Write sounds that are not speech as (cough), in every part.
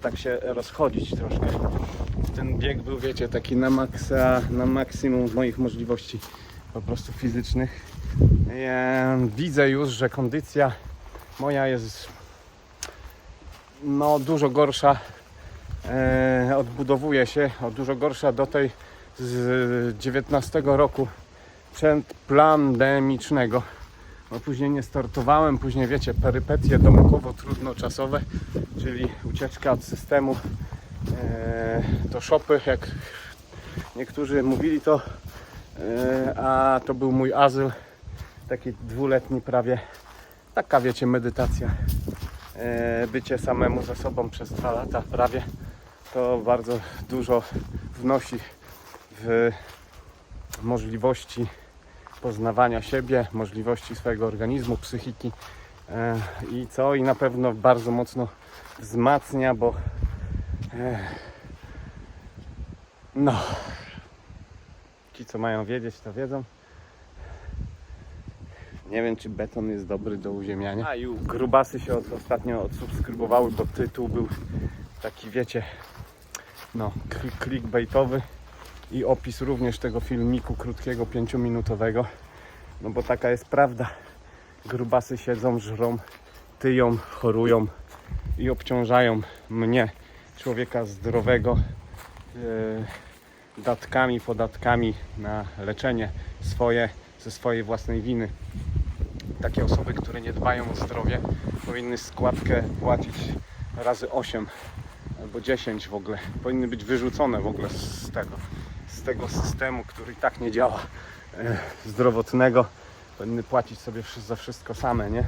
tak się rozchodzić troszkę. Ten bieg był, wiecie, taki na maksa, na maksimum moich możliwości po prostu fizycznych. Widzę już, że kondycja moja jest no dużo gorsza. E, odbudowuje się, o dużo gorsza do tej z 19 roku przedplandemicznego. No później nie startowałem, później wiecie, perypetie domokowo-trudnoczasowe, czyli ucieczka od systemu e, do szopy, jak niektórzy mówili to, e, a to był mój azyl, taki dwuletni prawie, taka wiecie, medytacja, e, bycie samemu ze sobą przez dwa lata prawie, to bardzo dużo wnosi w możliwości poznawania siebie, możliwości swojego organizmu, psychiki e, i co i na pewno bardzo mocno wzmacnia, bo e, no ci co mają wiedzieć to wiedzą. Nie wiem czy beton jest dobry do uziemiania. A i grubasy się od, ostatnio odsubskrybowały, bo tytuł był taki wiecie no clickbaitowy i opis również tego filmiku krótkiego, pięciominutowego. No bo taka jest prawda. Grubasy siedzą, żrą, tyją, chorują i obciążają mnie, człowieka zdrowego, e, datkami, podatkami na leczenie swoje, ze swojej własnej winy. Takie osoby, które nie dbają o zdrowie, powinny składkę płacić razy 8 albo 10 w ogóle. Powinny być wyrzucone w ogóle z tego, tego systemu, który i tak nie działa e, zdrowotnego. Powinny płacić sobie za wszystko same, nie?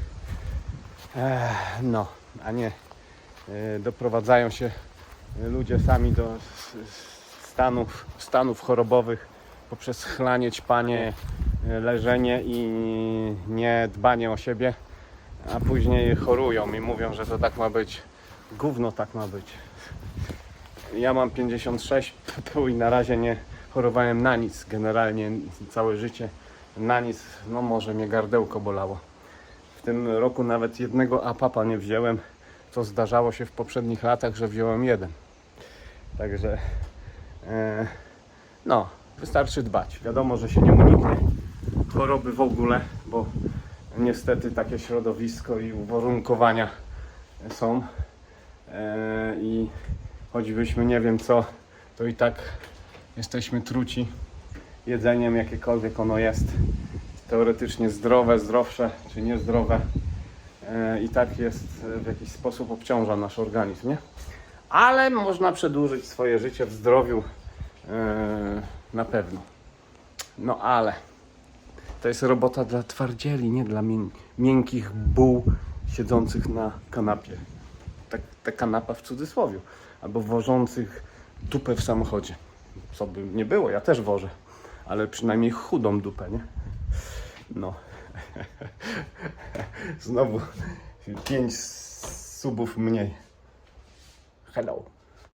E, no, a nie e, doprowadzają się ludzie sami do stanów, stanów chorobowych poprzez chlanie, ćpanie, e, leżenie i nie dbanie o siebie, a później chorują i mówią, że to tak ma być. Gówno tak ma być. Ja mam 56 PPU (laughs) i na razie nie chorowałem na nic. Generalnie całe życie na nic, no może mnie gardełko bolało. W tym roku nawet jednego apapa nie wziąłem, co zdarzało się w poprzednich latach, że wziąłem jeden. Także e, no, wystarczy dbać. Wiadomo, że się nie uniknie choroby w ogóle, bo niestety takie środowisko i uwarunkowania są. E, I choćbyśmy nie wiem co, to i tak jesteśmy truci jedzeniem, jakiekolwiek ono jest. Teoretycznie zdrowe, zdrowsze czy niezdrowe. E, I tak jest w jakiś sposób obciąża nasz organizm, nie? Ale można przedłużyć swoje życie w zdrowiu e, na pewno. No ale to jest robota dla twardzieli, nie dla mię- miękkich buł siedzących na kanapie. Tak, ta kanapa w cudzysłowie. Albo wożących dupę w samochodzie. Co by nie było, ja też wożę. Ale przynajmniej chudą dupę, nie? No. (laughs) Znowu pięć subów mniej. Hello.